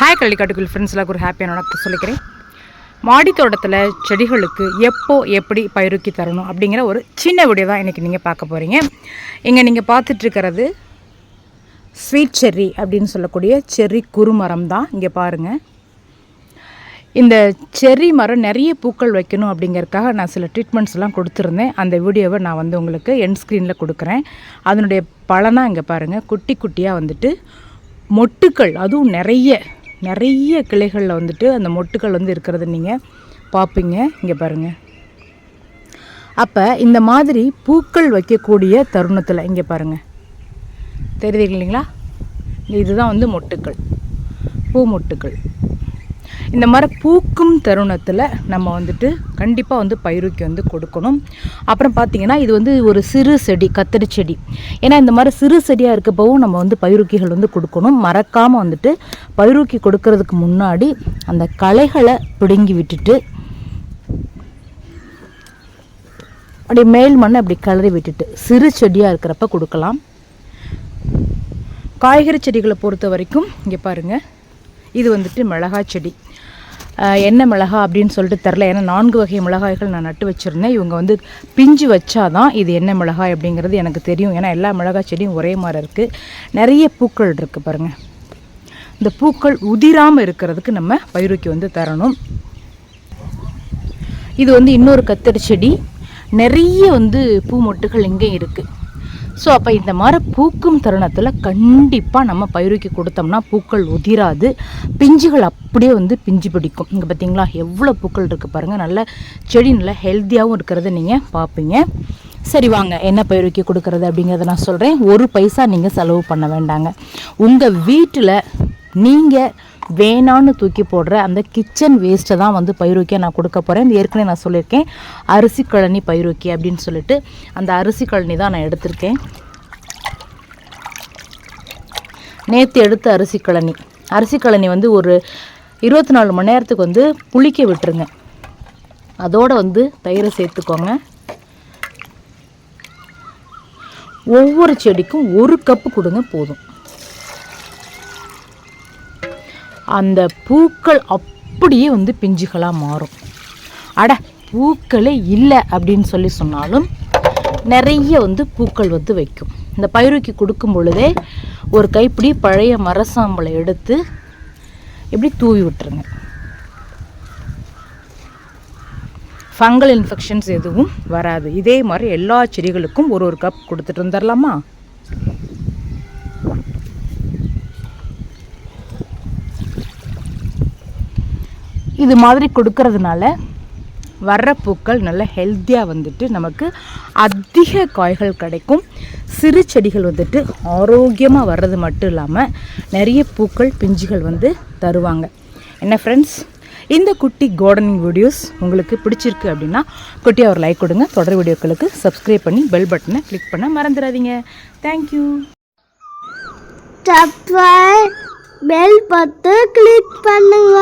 Hi கள்ளிக்காட்டுக்குள் ஃப்ரெண்ட்ஸ்லாம் ஒரு ஹாப்பியான வணக்கம் சொல்லிக்கிறேன். மாடி தோட்டத்தில் செடிகளுக்கு எப்போ எப்படி பயிருக்கு தரணும் அப்படிங்கிற ஒரு சின்ன வீடியோ தான் இன்றைக்கி நீங்கள் பார்க்க போகிறீங்க இங்கே நீங்கள் பார்த்துட்ருக்கிறது ஸ்வீட் செர்ரி அப்படின்னு சொல்லக்கூடிய செர்ரி குறுமரம் தான் இங்கே பாருங்கள் இந்த செர்ரி மரம் நிறைய பூக்கள் வைக்கணும் அப்படிங்கிறதுக்காக நான் சில ட்ரீட்மெண்ட்ஸ்லாம் கொடுத்துருந்தேன். அந்த வீடியோவை நான் வந்து உங்களுக்கு என் ஸ்க்ரீனில் கொடுக்குறேன். அதனுடைய பலனாக இங்கே பாருங்கள் குட்டி குட்டியாக வந்துட்டு மொட்டுக்கள் அதுவும் நிறைய நிறைய கிளைகளில் வந்துட்டு அந்த மொட்டுக்கள் வந்து இருக்கிறது நீங்கள் பார்ப்பீங்க இங்கே பாருங்கள் அப்போ இந்த மாதிரி பூக்கள் வைக்கக்கூடிய தருணத்தில் இங்கே பாருங்கள் தெரியுது இல்லைங்களா இதுதான் வந்து மொட்டுக்கள். பூ மொட்டுக்கள். இந்த மாதிரி பூக்கும் தருணத்தில் நம்ம வந்துட்டு கண்டிப்பாக வந்து பயிருக்கு வந்து கொடுக்கணும். அப்புறம் பார்த்திங்கன்னா இது வந்து ஒரு சிறு செடி கத்திரி செடி. ஏன்னா இந்த மாதிரி சிறு செடியாக இருக்கப்பவும் நம்ம வந்து பயிரூக்கிகள் வந்து கொடுக்கணும். மறக்காமல் வந்துட்டு பயிரூக்கி கொடுக்கறதுக்கு முன்னாடி அந்த களைகளை பிடுங்கி விட்டுட்டு அப்படியே மேல் மண்ணை அப்படி கலறி விட்டுட்டு சிறு செடியாக இருக்கிறப்ப கொடுக்கலாம். காய்கறி செடிகளை பொறுத்த வரைக்கும் இங்கே பாருங்கள் இது வந்துட்டு மிளகாய் செடி. என்ன மிளகா அப்படின்னு சொல்லிட்டு தெரில ஏன்னா நான்கு வகை மிளகாய்கள் நான் நட்டு வச்சுருந்தேன். இவங்க வந்து பிஞ்சு வச்சாதான் இது என்ன மிளகாய் அப்படிங்கிறது எனக்கு தெரியும். ஏன்னா எல்லா மிளகாய் செடியும் ஒரே மாதிரி இருக்குது நிறைய பூக்கள் இருக்குது பாருங்கள் இந்த பூக்கள் உதிராமல் இருக்கிறதுக்கு நம்ம பயிருக்கு வந்து தரணும். இது வந்து இன்னொரு கத்தரி செடி. நிறைய வந்து பூ மொட்டுகள் இங்கே இருக்குது ஸோ அப்போ இந்த மாதிரி பூக்கும் தருணத்தில் கண்டிப்பாக நம்ம பயிருக்கு கொடுத்தோம்னா பூக்கள் உதிராது. பிஞ்சுகள் அப்படியே வந்து பிஞ்சு பிடிக்கும். இங்கே பார்த்தீங்களா எவ்வளோ பூக்கள் இருக்குது பாருங்கள் நல்ல செடி நல்லா ஹெல்த்தியாகவும் இருக்கிறத நீங்கள் பார்ப்பீங்க சரி வாங்க. என்ன பயிருக்கு கொடுக்கறது அப்படிங்கிறத நான் சொல்கிறேன் ஒரு பைசா நீங்கள் செலவு பண்ண வேண்டாங்க. உங்கள் வீட்டில் நீங்கள் வேணான்னு தூக்கி போடுற அந்த கிச்சன் வேஸ்ட்டை தான் வந்து பயிரோக்கியா நான் கொடுக்க போகிறேன் இந்த ஏற்கனவே நான் சொல்லியிருக்கேன். அரிசி கழனி பயிரோக்கி அப்படின்னு சொல்லிட்டு அந்த அரிசி கழனி தான் நான் எடுத்திருக்கேன். நேற்று எடுத்த அரிசி கழனி. அரிசி கழனி வந்து ஒரு இருபத்தி நாலு மணி நேரத்துக்கு வந்து புளிக்க விட்டுருங்க. அதோடு வந்து தயிரை சேர்த்துக்கோங்க. ஒவ்வொரு செடிக்கும் ஒரு கப்பு கொடுங்க போதும். அந்த பூக்கள் அப்படியே வந்து பிஞ்சுகளாக மாறும். அட பூக்களே இல்லை அப்படின்னு சொல்லி சொன்னாலும் நிறைய வந்து பூக்கள் வந்து வைக்கும். இந்த பயிருக்கு கொடுக்கும் பொழுதே ஒரு கைப்பிடி பழைய மரசாம்பலை எடுத்து இப்படி தூவி விட்டுருங்க. ஃபங்கல் இன்ஃபெக்ஷன்ஸ் எதுவும் வராது. இதே மாதிரி எல்லா செடிகளுக்கும் ஒரு ஒரு கப் கொடுத்துட்டு வந்துடலாமா இது மாதிரி கொடுக்கறதுனால வர்ற பூக்கள் நல்ல ஹெல்த்தியாக வந்துட்டு நமக்கு அதிக காய்கள் கிடைக்கும். சிறு செடிகள் வந்துட்டு ஆரோக்கியமாக வர்றது மட்டும் இல்லாமல் நிறைய பூக்கள் பிஞ்சுகள் வந்து தருவாங்க. என்ன ஃப்ரெண்ட்ஸ் இந்த குட்டி கார்டனிங் வீடியோஸ் உங்களுக்கு பிடிச்சிருக்கு அப்படின்னா குட்டியாக ஒரு லைக் கொடுங்க. தொடர் வீடியோக்களுக்கு சப்ஸ்கிரைப் பண்ணி பெல் பட்டனை கிளிக் பண்ண மறந்துடாதீங்க. Thank you subscribe bell button click பண்ணுங்க.